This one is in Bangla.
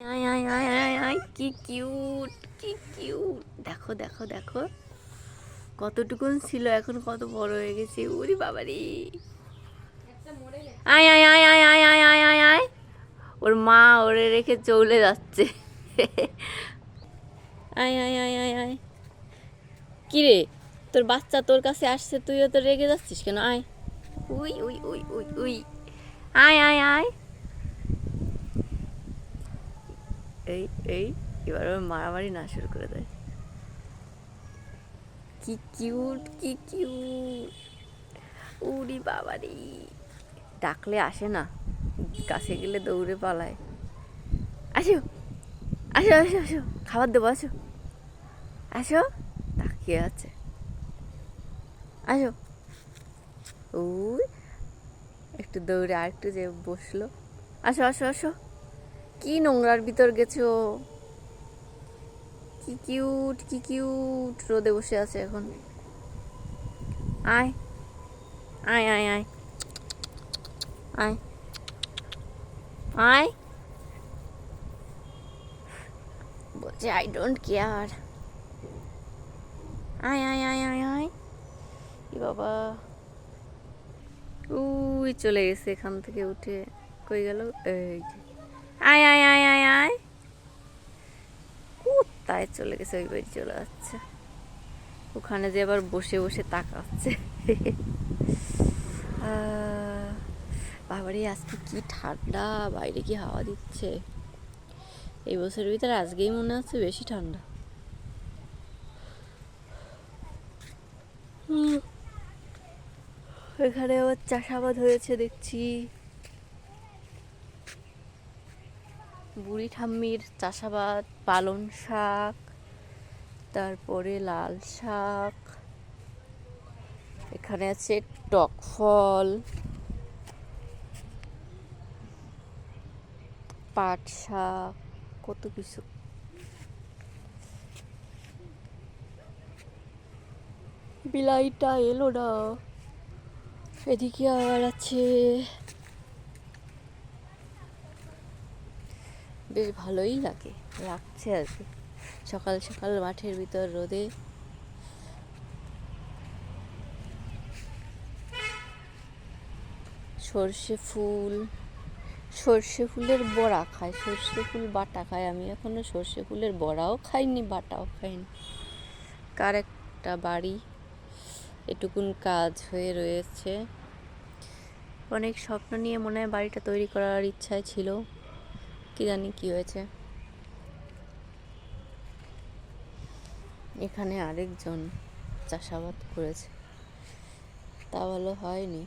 আয় আয় আয় আয় আয় কি কিউট কি কিউট দেখো দেখো দেখো কতটুকুন ছিল এখন কত বড় হয়ে গেছে ওরে বাবারে আয় আয় আয় আয় আয় আয় আয় আয় আয় ওর মা ওরে রেখে চলে যাচ্ছে আয় আয় আয় আয় আয় কি রে তোর বাচ্চা তোর কাছে আসছে তুইও তো রেগে যাচ্ছিস কেন আয় উই উই উই উই উই আয় আয় আয় এই এই এবার ওর মারামারি না শুরু করে দেয়। কি কিউট কি কিউট উরি বাবারি। ডাকলে আসে না, কাছে গেলে দৌড়ে পালায়। আসো আসো আসো আসো, খাবার দেবো, আসো। আসো, তাকিয়ে আছে। আসো। ওই একটু দৌড়ে আর একটু যে বসল। আসো আসো আসো। কি নোংরার ভিতর গেছো? কি কিউট কি কিউট রোদে বসে আছে এখন। আয় আয় আয় আয়। আয় আয়। বলছে আই ডোন্ট কেয়ার আয় আয় আয় আয় আয়। বাবা। উই, চলে গেছে এখান থেকে উঠে। কই গেল? এই আয় আয় আয় আয় আয়। কোথায় চলে গেছে? ওই বাড়ি চলে যাচ্ছে। ওখানে যে আবার বসে বসে তাকাচ্ছে। বাবারে, আজকে কি ঠান্ডা? বাইরে কি হাওয়া দিচ্ছে? এই বছরের ভিতরে আজকেই মনে হচ্ছে বেশি ঠান্ডা। এখানে আবার চাষাবাদ হয়েছে, দেখছি। বুড়ি ঠাম্মির চাষাবাদ পালন শাক, তারপরে লাল শাক, এখানে আছে টক ফল, পাট শাক, কত কিছু। বিলাইটা এলো না, এদিকে আবার আছে বেশ ভালোই লাগে, লাগছে আর কি। সকাল সকাল মাঠের ভিতর রোদে। সর্ষে ফুল, সর্ষে ফুলের বড়া খায় সর্ষে ফুল বাটা খাই। আমি এখনও সর্ষে ফুলের বড়াও খাইনি, বাটাও খাইনি। কার একটা বাড়ি, এটুকুন কাজ হয়ে রয়েছে। অনেক স্বপ্ন নিয়ে মনে হয় বাড়িটা তৈরি করার ইচ্ছায় ছিল। কি জানি কি হয়েছে। এখানে আরেকজন চাষাবাদ করেছে। তা ভালো হয়নি।